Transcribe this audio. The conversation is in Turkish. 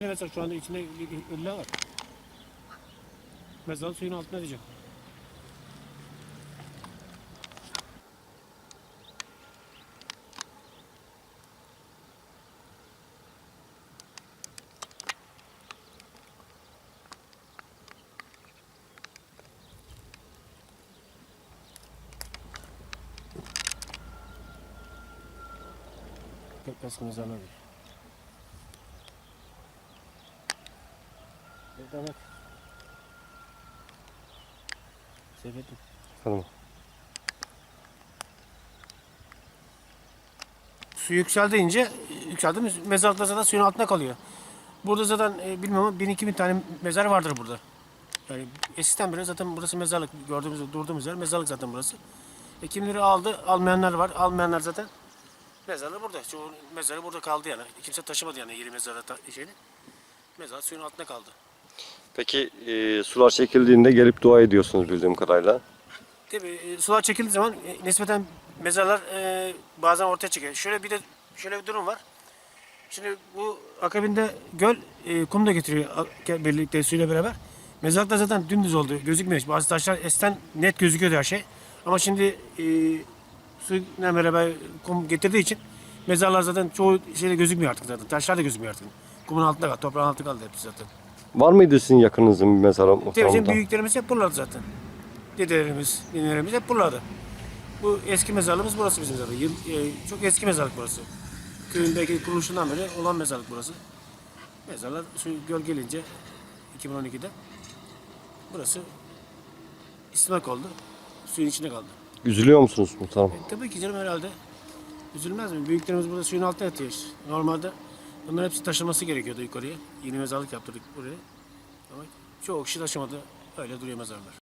Mesela şu anda içinde ölüler var. Mezarı suyun altına diyecek. Pek eski Devam et. Seyfettin. Tamam. Su yükseldiğince yükseldi mi mezarlıklar zaten suyun altında kalıyor. Burada zaten e, bilmiyorum ama 1000-2000 tane mezar vardır burada. Yani eskiden beri zaten burası mezarlık. Gördüğümüz, durduğumuz yer mezarlık zaten burası. E, kimleri aldı, almayanlar var. Almayanlar zaten mezarı burada. Çoğu mezarı burada kaldı yani. Kimse taşımadı yani yeri mezara ta- şeyini. Mezar suyun altında kaldı. Peki e, sular çekildiğinde gelip dua ediyorsunuz bildiğim kadarıyla. Tabii e, sular çekildiği zaman e, nispeten mezarlar e, bazen ortaya çıkıyor. Şöyle bir de şöyle bir durum var. Şimdi bu akabinde göl e, kum da getiriyor birlikte suyla beraber. Mezarlıklar zaten dümdüz oldu. Gözükmüyor. Bazı taşlar esten net gözüküyordu her şey. Ama şimdi e, suyla beraber kum getirdiği için mezarlar zaten çoğu şeyde gözükmüyor artık zaten. Taşlar da gözükmüyor artık. Kumun altında kaldı, toprağın altında kaldı hepsi zaten. Var mıydı sizin yakınınızın bir mezarı Tabii bizim muhtemelen? büyüklerimiz hep buralarda zaten. Dedelerimiz, ninelerimiz hep buralarda. Bu eski mezarlığımız burası bizim zaten. Yıl, e, çok eski mezarlık burası. Köyün belki kuruluşundan beri olan mezarlık burası. Mezarlar şu göl gelince 2012'de burası istilak oldu. Suyun içine kaldı. Üzülüyor musunuz muhtemelen? E, tabii ki canım herhalde. Üzülmez mi? Büyüklerimiz burada suyun altında yatıyor. Normalde bunların hepsi taşınması gerekiyordu yukarıya. Yeni mezarlık yaptırdık buraya. Ama çoğu kişi taşımadı. Öyle duruyor mezarlar.